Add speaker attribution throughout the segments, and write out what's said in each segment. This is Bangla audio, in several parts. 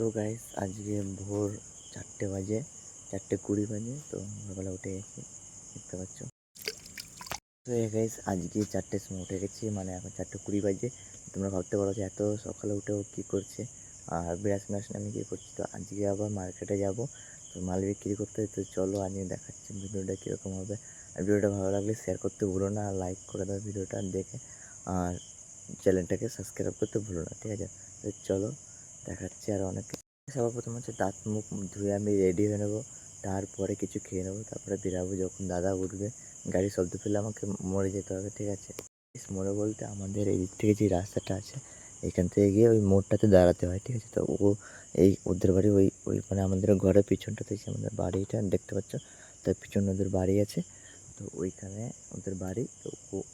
Speaker 1: সো গাইস আজকে ভোর চারটে বাজে, চারটে কুড়ি বাজে, তো ভোরবেলা উঠে গেছি, দেখতে পাচ্ছ। তো গাইস আজকে চারটের সময় উঠে গেছি মানে এখন চারটে কুড়ি বাজে, তোমরা ভাবতে পারো যে এত সকালে উঠে ও কী করছে, আর বিরাস মিরাস আমি কী করছি? তো আজকে আবার মার্কেটে যাব, তো মাল বিক্রি করতে, তো চলো আজকে দেখাচ্ছি ভিডিওটা কীরকম হবে। আর ভিডিওটা ভালো লাগলে শেয়ার করতে ভুলো না আর লাইক করে দাও ভিডিওটা, দেখে, আর চ্যানেলটাকে সাবস্ক্রাইব করতে ভুলো না, ঠিক আছে? তো চলো দেখাচ্ছি আর অনেক সবার প্রথম হচ্ছে দাঁত মুখ ধুয়ে আমি রেডি হয়ে নেব। তারপরে কিছু খেয়ে নেব। তারপরে বেরাবো যখন দাদা উঠবে। গাড়ি শব্দ পেলে আমাকে মরে যেতে হবে, ঠিক আছে? মোড়ে বলতে আমাদের এই দিক থেকে যে রাস্তাটা আছে, এখান থেকে গিয়ে ওই মোড়টাতে দাঁড়াতে হয়, ঠিক আছে? তো ও এই ওদের বাড়ি ওই ওই মানে আমাদের ঘরের পিছনটাতে যে আমাদের বাড়িটা দেখতে পাচ্ছ? তার পিছনে ওদের বাড়ি আছে। তো ওইখানে ওদের বাড়ি, তো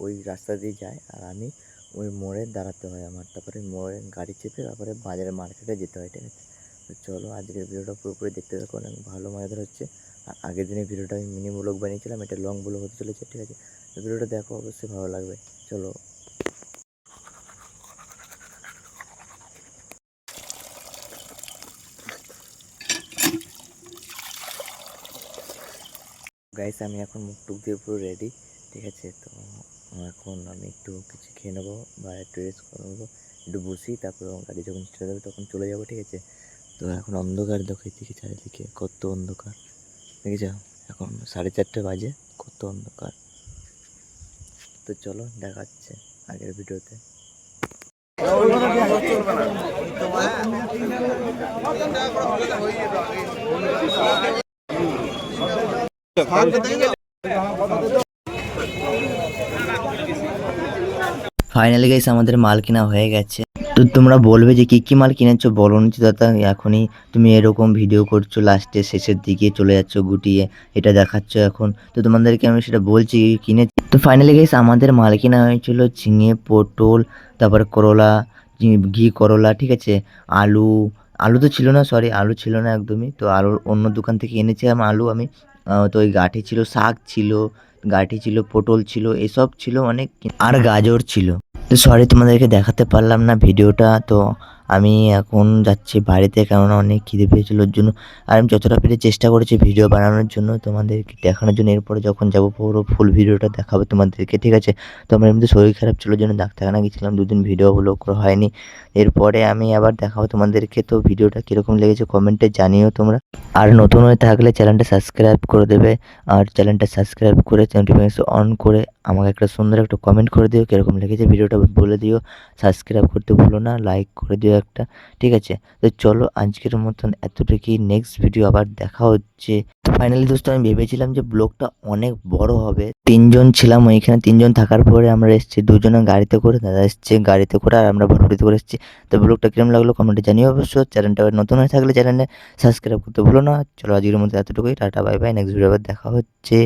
Speaker 1: ওই রাস্তা দিয়ে যায়। আর আমি ওই মোড়ে দাঁড়াতে হয় আমার। তারপরে মোড়ে গাড়ি চেপে তারপরে বাজারে মার্কেটে যেতে হয়, ঠিক আছে? তো চলো, আজকের ভিডিওটা পুরোপুরি দেখতে থাকো, অনেক ভালো মজাদার হচ্ছে। আর আগের দিনের ভিডিওটা আমি মিনি ব্লগ বানিয়েছিলাম, এটা লং ব্লগ হতে চলেছে, ঠিক আছে? তো ভিডিওটা দেখো, অবশ্যই ভালো লাগবে। চলো। গাইস আমি এখন মুখ টুক দিয়ে পুরো রেডি ঠিক আছে? তো এখন আমি একটু কিছু খেয়ে নেব বা একটু রেস্ট করে নেব, একটু বসি, তারপর গাড়ি যখন ছেড়ে দেবে তখন চলে যাব, ঠিক আছে? তো এখন অন্ধকার দেখো এদিকে, চারিদিকে কত অন্ধকার। দেখেছ? এখন সাড়ে চারটে বাজে, কত অন্ধকার। তো চলো, দেখাচ্ছে আগের ভিডিওতে। ফাইনালি গাইস আমাদের মাল কেনা হয়ে গেছে। তো তোমরা বলবে যে কি কি মাল কিনেছো? বলো না, দাদা এখনই তুমি এরকম ভিডিও করছ লাস্টে শেষের দিকে চলে যাচ্ছ গুটিয়ে, এটা দেখাচ্ছ এখন। তো তোমাদেরকে আমি সেটা বলছি কিনেছি? তো ফাইনালি গাইস আমাদের মাল কেনা হয়েছিল ঝিঙে, পটল, তারপর করলা ঘি, করলা, ঠিক আছে? আলু আলু তো ছিল না সরি আলু ছিল না একদমই। তো আলু, অন্য দোকান থেকে এনেছিলাম আলু, আমি তো ওই গাঠি ছিল, শাক ছিল, গাঠি ছিল, পটল ছিল, এসব ছিল অনেক, আর গাজর ছিল। তো সরি তোমাদেরকে দেখাতে পারলাম না ভিডিওটা। তো আমি এখন যাচ্ছি বাড়িতে কেননা অনেক খিদে পেয়েছিল ওর জন্য। আর আমি যতটা পেরে চেষ্টা করেছি ভিডিও বানানোর জন্য তোমাদেরকে দেখানোর জন্য। এরপরে যখন যাব পুরো ফুল ভিডিওটা দেখাবো তোমাদেরকে, ঠিক আছে? তো আমার এমনিতে শরীর খারাপ ছিল, জন্য ডাক্তারখানা গেছিলাম, দুদিন ভিডিও ব্লগ করা হয়নি। এরপরে আমি আবার দেখাবো তোমাদেরকে, তো ভিডিওটা কীরকম লেগেছে কমেন্টে জানিও তোমরা। আর নতুন হয়ে থাকলে চ্যানেলটা সাবস্ক্রাইব করে দেবে। আর চ্যানেলটা সাবস্ক্রাইব করে নোটিফিকেশন অন করে আমাকে একটা সুন্দর একটা কমেন্ট করে দিও, কীরকম লেগেছে ভিডিওটা বলে দিও। সাবস্ক্রাইব করতে ভুলো না লাইক করে দিও একটা, ঠিক আছে? তো চলো আজকের মতন এতটুকুই নেক্সট ভিডিও আবার দেখা হচ্ছে। তো ফাইনালি দোস্ত, আমি ভেবেছিলাম যে ব্লগটা অনেক বড় হবে। তিনজন ছিলাম ওইখানে, তিনজন থাকার পরে আমরা এসেছি, দুজনে গাড়িতে করে, দাদা এসছে গাড়িতে করে, আর আমরা ভটভটিতে করে এসেছি। তো ব্লগটা কিরম লাগল কমেন্টে জানিও অবশ্য চ্যানেলটা নতুন হয়ে থাকলে চ্যানেলে সাবস্ক্রাইব করতে ভুলো না। চলো আজকের মতো এতটুকুই, tata bye bye next video আবার দেখা হচ্ছে।